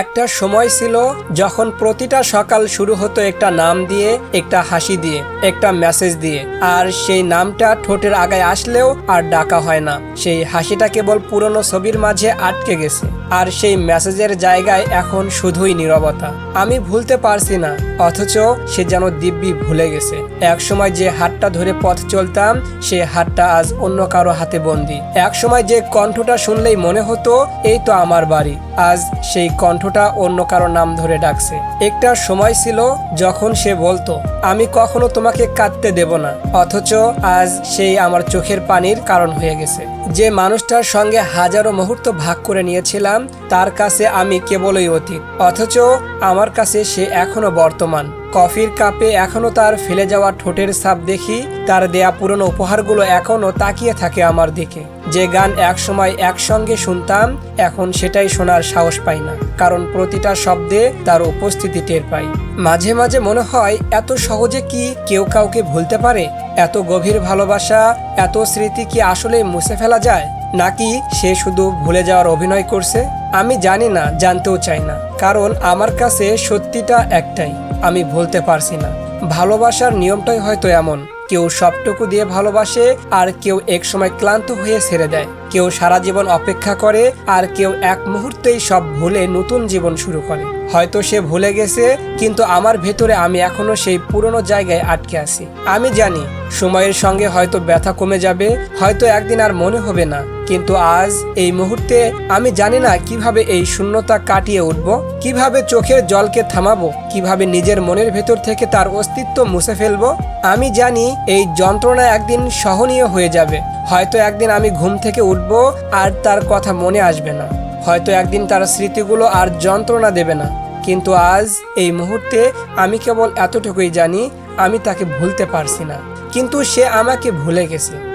একটা সময় ছিল যখন প্রতিটা সকাল শুরু হতো একটা নাম দিয়ে, একটা হাসি দিয়ে, একটা মেসেজ দিয়ে। আর সেই নামটা ঠোঁটের আগায় আসলেও আর ডাকা হয় না। সেই হাসিটা কেবল পুরনো ছবির মাঝে আটকে গেছে। আর সেই মেসেজের জায়গায় এখন শুধুই নীরবতা। আমি ভুলতে পারছি না, অথচ সে যেন দিব্যি ভুলে গেছে। এক সময় যে হাতটা ধরে পথ চলতাম, সে হাতটা আজ অন্য কারও হাতে বন্দি। এক সময় যে কণ্ঠটা শুনলেই মনে হতো, এই তো আমার বাড়ি। আজ সেই কণ্ঠটা অন্য কারও নাম ধরে ডাকছে। একটা সময় ছিল যখন সে বলতো, আমি কখনো তোমাকে কাঁদতে দেব না, অথচ আজ সেই আমার চোখের পানির কারণ হয়ে গেছে। যে মানুষটার সঙ্গে হাজারো মুহূর্ত ভাগ করে নিয়েছিলাম, তার কাছে আমি কেবলই অতীত। অথচ আমার কাছে সে এখনও বর্তমান। কফির কাপে এখনও তার ফেলে যাওয়া ঠোঁটের ছাপ দেখি, তার দেয়া পুরনো উপহারগুলো এখনও তাকিয়ে থাকে আমার দিকে। যে গান একসময় একসঙ্গে শুনতাম, এখন সেটাই শোনার সাহস পাই না, কারণ প্রতিটা শব্দে তার উপস্থিতি টের পাই। মাঝে মাঝে মনে হয়, এত সহজে কি কেউ কাউকে ভুলতে পারে? এত গভীর ভালোবাসা, এত স্মৃতি কি আসলে মুছে ফেলা যায়? নাকি সে শুধু ভুলে যাওয়ার অভিনয় করছে? আমি জানি না, জানতেও চাই না। কারণ আমার কাছে সত্যিটা একটাই, আমি ভুলতে পারছি না। ভালোবাসার নিয়মটাই হয়তো এমন, কেউ সবটুকু দিয়ে ভালোবাসে, আর কেউ এক সময় ক্লান্ত হয়ে ছেড়ে দেয়। কেউ সারা জীবন অপেক্ষা করে, আর কেউ এক মুহূর্তেই সব ভুলে নতুন জীবন শুরু করে। হয়তো সে ভুলে গেছে, কিন্তু আমার ভেতরে আমি এখনও সেই পুরনো জায়গায় আটকে আছি। আমি জানি, সময়ের সঙ্গে হয়তো ব্যথা কমে যাবে, হয়তো একদিন আর মনে হবে না, কিন্তু আজ এই মুহূর্তে আমি জানি না কীভাবে এই শূন্যতা কাটিয়ে উঠব, কীভাবে চোখের জলকে থামাবো, কীভাবে নিজের মনের ভেতর থেকে তার অস্তিত্ব মুছে ফেলব। আমি জানি এই যন্ত্রণা একদিন সহনীয় হয়ে যাবে, হয়তো একদিন আমি ঘুম থেকে উঠব আর তার কথা মনে আসবে না। হয়তো একদিন তার স্মৃতিগুলো আর যন্ত্রণা দেবে না। কিন্তু আজ এই মুহূর্তে আমি কেবল এতটুকুই জানি, আমি তাকে ভুলতে পারছি না। কিন্তু সে আমাকে ভুলে গেছে।